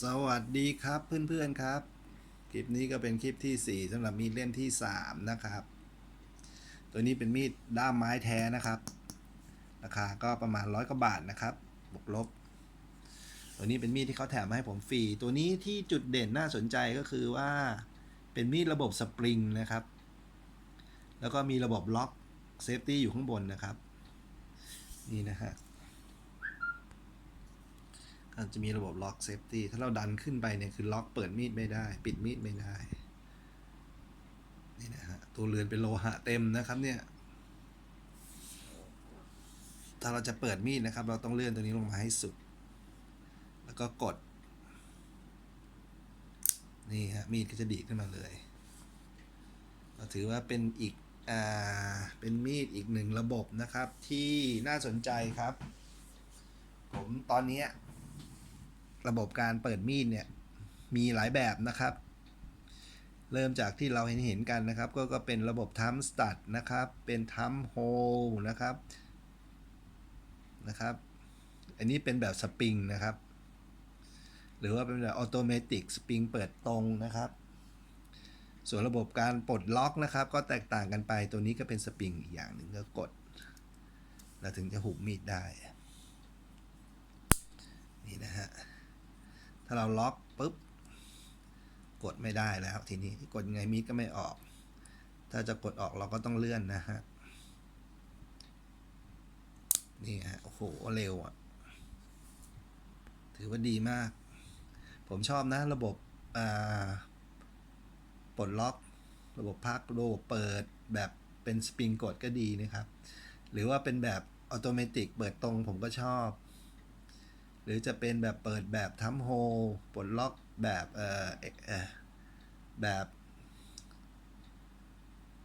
สวัสดีครับเพื่อนๆครับ คลิปนี้ก็เป็นคลิปที่ 4สำหรับมีดเล่มที่ 3 นะครับ ตัวนี้เป็นมีดด้ามไม้แท้นะครับ ราคาก็ประมาณร้อยกว่าบาทนะครับบวกลบ ตัวนี้เป็นมีดที่เขาแถมมาให้ผมฟรี ตัวนี้ที่จุดเด่นน่าสนใจก็คือว่าเป็นมีดระบบสปริงนะครับ แล้วก็มีระบบล็อกเซฟตี้อยู่ข้างบนนะครับ นี่นะฮะ ก็จะมีระบบล็อกเซฟตี้ถ้าเราดันขึ้นไปเนี่ยคือล็อกเปิดมีดไม่ได้ ปิดมีดไม่ได้ นี่นะฮะ ตัวเรือนเป็นโลหะเต็มนะครับเนี่ย ถ้าเราจะเปิดมีดนะครับ เราต้องเลื่อนตัวนี้ลงมาให้สุด แล้วก็กด นี่ฮะ มีดก็จะดีดขึ้นมาเลยก็ถือว่าเป็นอีกอ่าเป็นมีดอีกหนึ่งระบบนะครับที่น่าสนใจครับ ผมตอนนี้ ระบบการเปิดมีดเนี่ยมีหลายแบบนะครับ เริ่มจากที่เราเห็นเห็นกันนะครับ ก็ก็เป็นระบบทัมสตัดนะครับ เป็นทัมโฮนะครับนะครับ อันนี้เป็นแบบสปริงนะครับ หรือว่าเป็นแบบออโตเมติกสปริงเปิดตรงนะครับ ส่วนระบบการปลดล็อกนะครับ ก็แตกต่างกันไปตัวนี้ก็เป็นสปริงอีกอย่างหนึ่งก็กด แล้วถึงจะหุบมีดได้ นี่นะฮะาเราล็อกปุ๊บ กดไม่ได้แล้วทีนี้กดยังไงมีดก็ไม่ออก ถ้าจะกดออกเราก็ต้องเลื่อนนะฮะ นี่ฮะ โอ้โห เร็วอะ ถือว่าดีมาก ผมชอบนะ ระบบอ่าปลดล็อก ระบบพักระบบเปิดแบบเป็นสปริงกดก็ดีนะครับ หรือว่าเป็นแบบออโตเมติกเปิดตรงผมก็ชอบ หรือจะเป็นแบบเปิดแบบทั้มโฮปลดล็อกแบบเอ่อเออแบบ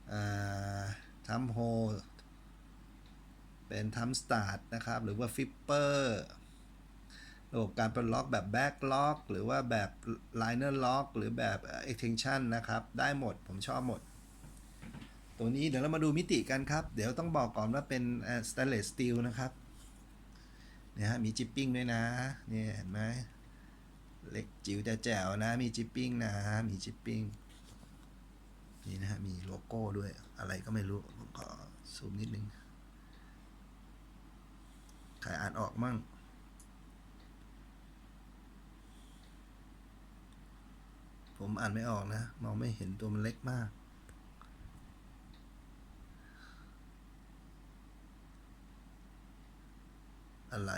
เออทั้มโฮเป็นทั้มสตาร์ทนะครับ หรือว่าฟิปเปอร์ระบบการปลดล็อกแบบแบ็กล็อกหรือว่าแบบไลเนอร์ล็อกหรือแบบ extension นนะครับ ได้หมดผมชอบหมด ตัวนี้เดี๋ยวเรามาดูมิติกันครับ เดี๋ยวต้องบอกก่อนว่าเป็น stainless steel นะครับ เนี่ยฮะมีจิปปิ้งด้วยนะเนี่ยเห็นไหมเล็กจิ๋วแต่แจ๋วนะ มีจิปปิ้งนะ มีจิปปิ้งนี่นะฮะมีโลโก้ด้วยอะไรก็ไม่รู้ผมขอซูมนิดนึงใครอ่านออกมั่งผมอ่านไม่ออกนะ มองไม่เห็นตัวมันเล็กมาก อะไร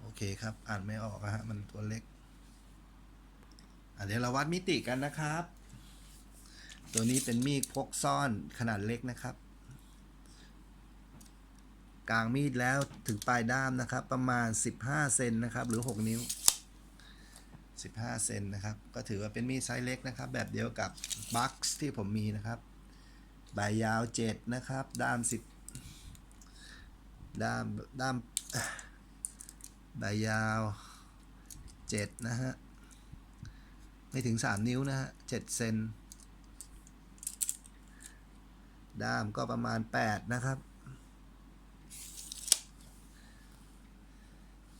โอเคครับ อ่านไม่ออกอะฮะ มันตัวเล็กอะเดี๋ยวเราวัดมิติกันนะครับ ตัวนี้เป็นมีดพกซ่อนขนาดเล็กนะครับ กลางมีดแล้วถึงปลายด้ามนะครับ ประมาณ 15เซนนะครับ หรือ 6 นิ้ว 15เซนนะครับ ก็ถือว่าเป็นมีดไซส์เล็กนะครับ แบบเดียวกับบัคที่ผมมีนะครับ ใบยาว7นะครับ ด้าม10ด้ามด้ามใบยาว7นะฮะ ไม่ถึง3นิ้วนะฮะ7เซนด้ามก็ประมาณ8นะครับ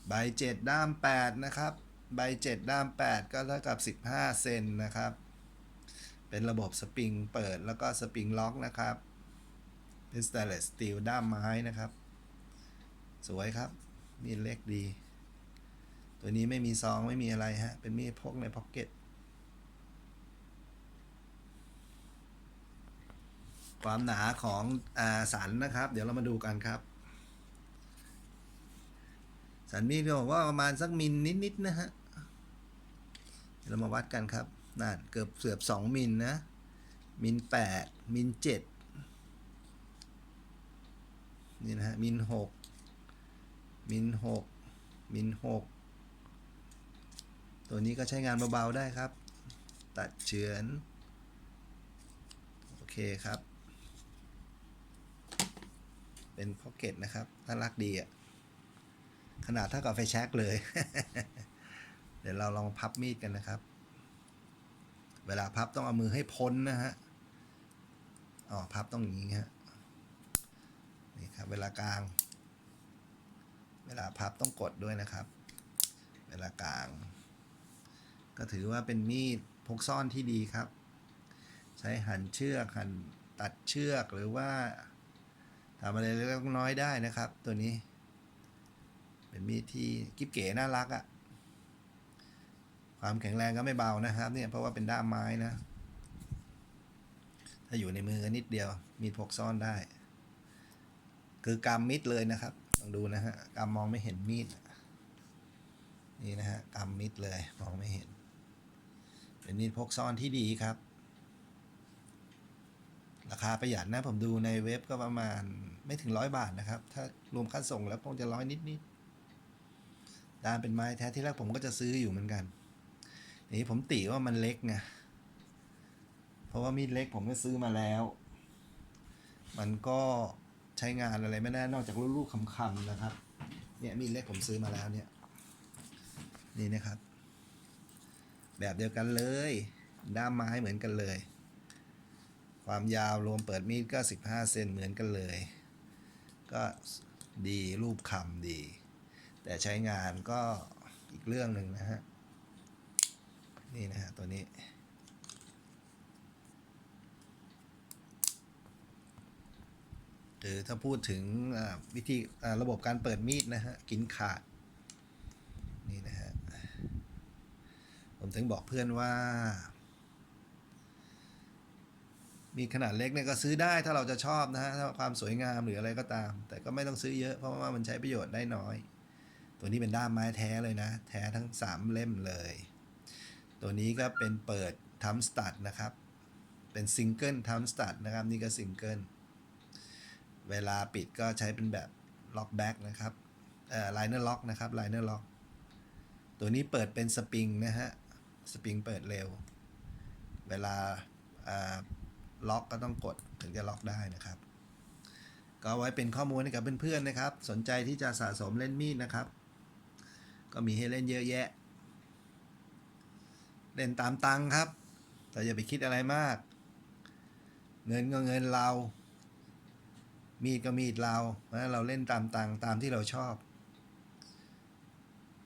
ใบ7ด้าม 8 นะครับ ใบ 7 ด้าม 8 ก็เท่ากับ 15 เซนนะครับ เป็นระบบสปริงเปิดแล้วก็สปริงล็อกนะครับ เป็นส t ต n เลสสตีลด้ามไม้นะครับ สวยครับ มีดเล็กดี ตัวนี้ไม่มีซองไม่มีอะไรฮะ เป็นมีดพกในพ็อกเก็ต ความหนาของอาสันนะครับ เดี๋ยวเรามาดูกันครับ สันมีดบอกว่าประมาณสักมิลนิดๆนะฮะ เดี๋ยวเรามาวัดกันครับ นั่นเกือบเสือบสองมิลนะ มิลแปดมิลเจ็ดนี่นะฮะมิลหกมิลหกมิลหกตัวนี้ก็ใช้งานเบาๆได้ครับ ตัดเฉือน โอเคครับ เป็นพ็อกเก็ตนะครับน่ารักดีอะขนาดเท่ากับไฟแช็กเลย เดี๋ยวเราลองพับมีดกันนะครับ เวลาพับต้องเอามือให้พ้นนะฮะอ๋อพับต้องอย่างนี้ฮะนี่ครับ เวลากลาง เวลาพับต้องกดด้วยนะครับ เวลากลาง ก็ถือว่าเป็นมีดพกซ่อนที่ดีครับ ใช้หั่นเชือกหั่นตัดเชือกหรือว่าทำอะไรเล็กน้อยได้นะครับ ตัวนี้ เป็นมีดที่กิ๊บเก๋น่ารักอะ่ะ ความแข็งแรงก็ไม่เบานะครับ เนี่ยเพราะว่าเป็นด้ามไม้นะ ถ้าอยู่ในมือก็นิดเดียว มีพกซ่อนได้ คือกำมิดเลยนะครับลองดูนะฮะกำมองไม่เห็นมีด นี่นะฮะกำมิดเลยมองไม่เห็น เป็นมีดพกซ่อนที่ดีครับ ราคาประหยัดนะผมดูในเว็บก็ประมาณไม่ถึงร้อยบาทนะครับ ถ้ารวมค่าส่งแล้วคงจะร้อยนิดๆด้านเป็นไม้แท้ที่แรกผมก็จะซื้ออยู่เหมือนกัน นี่ผมติว่ามันเล็กไง เพราะว่ามีดเล็กผมก็ซื้อมาแล้ว มันก็ใช้งานอะไรไม่ได้นอกจากลูกๆคำๆนะครับ เนี่ยมีดเล็กผมซื้อมาแล้วเนี่ย นี่นะครับ แบบเดียวกันเลย ด้ามไม้เหมือนกันเลย ความยาวรวมเปิดมีดก็ 15 เซนเหมือนกันเลย ก็ดีรูปคำดี แต่ใช้งานก็อีกเรื่องหนึ่งนะฮะ นี่นะฮะตัวนี้ หรือถ้าพูดถึงวิธีระบบการเปิดมีดนะฮะ กินขาด นี่นะฮะ ผมถึงบอกเพื่อนว่า มีขนาดเล็กเนี่ยก็ซื้อได้ถ้าเราจะชอบนะฮะ ถ้าความสวยงามหรืออะไรก็ตาม แต่ก็ไม่ต้องซื้อเยอะเพราะว่ามันใช้ประโยชน์ได้น้อย ตัวนี้เป็นด้ามไม้แท้เลยนะ แท้ทั้ง3เล่มเลย ตัวนี้ก็เป็นเปิดทัมสตัดนะครับ เป็นซิงเกิลทัมสตัดนะครับ นี่ก็ซิงเกิล เวลาปิดก็ใช้เป็นแบบล็อกแบ็กนะครับเอ่อไลเนอร์ล็อกนะครับไลเนอร์ล็อก ตัวนี้เปิดเป็นสปริงนะฮะ สปริงเปิดเร็ว เวลาล็อกก็ต้องกดถึงจะล็อกได้นะครับ ก็ไว้เป็นข้อมูลให้กับเพื่อนๆนะครับ สนใจที่จะสะสมเล่นมีดนะครับ ก็มีให้เล่นเยอะแยะ เล่นตามตังครับ แต่อย่าไปคิดอะไรมาก เงินก็เงินเรา มีดก็มีดเราเพราะเราเล่นตามตังตามที่เราชอบ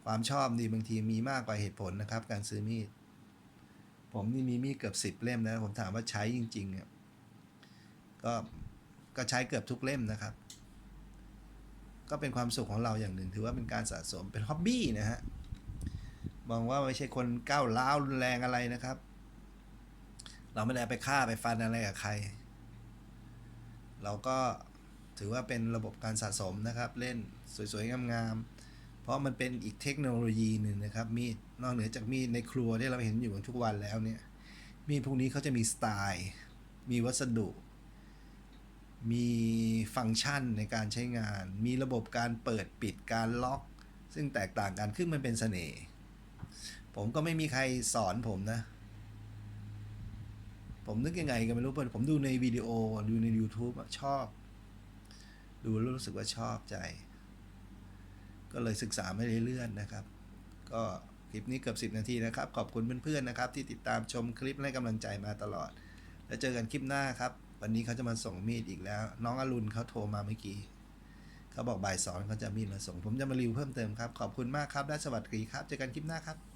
ความชอบนี่บางทีมีมากกว่าเหตุผลนะครับ การซื้อมีด ผมนี่มีมีดเกือบสิบเล่มนะ ผมถามว่าใช้จริงๆอะก็ก็ใช้เกือบทุกเล่มนะครับ ก็เป็นความสุขของเราอย่างหนึ่ง ถือว่าเป็นการสะสมเป็นฮ็อบบี้นะฮะ มองว่าไม่ใช่คนก้าวร้าวรุนแรงอะไรนะครับ เราไม่ได้ไปฆ่าไปฟันอะไรกับใคร เราก็ถือว่าเป็นระบบการสะสมนะครับ เล่นสวยๆ งามๆ เพราะมันเป็นอีกเทคโนโลยีหนึ่งนะครับ มีดนอกเหนือจากมีดในครัวที่เราเห็นอยู่กันทุกวันแล้วเนี่ย มีดพวกนี้เขาจะมีสไตล์ มีวัสดุ มีฟังก์ชันในการใช้งาน มีระบบการเปิดปิดการล็อก ซึ่งแตกต่างกันขึ้นมันเป็นเสน่ห์ ผมก็ไม่มีใครสอนผมนะ ผมนึกยังไงก็ไม่รู้ผมดูในวิดีโอดูใน YouTube ชอบ ดูแล้วรู้สึกว่าชอบใจ ก็เลยศึกษาไม่เรื่อยๆนะครับ ก็คลิปนี้เกือบ 10 นาทีนะครับ ขอบคุณเพื่อนๆนะครับ ที่ติดตามชมคลิปและให้กำลังใจมาตลอด แล้วเจอกันคลิปหน้าครับ วันนี้เขาจะมาส่งมีดอีกแล้ว น้องอรุณเขาโทรมาเมื่อกี้เขาบอกบ่ายสองเขาจะมีดมาส่ง ผมจะมารีวิวเพิ่มเติมครับ ขอบคุณมากครับและสวัสดีครับ เจอกันคลิปหน้าครับ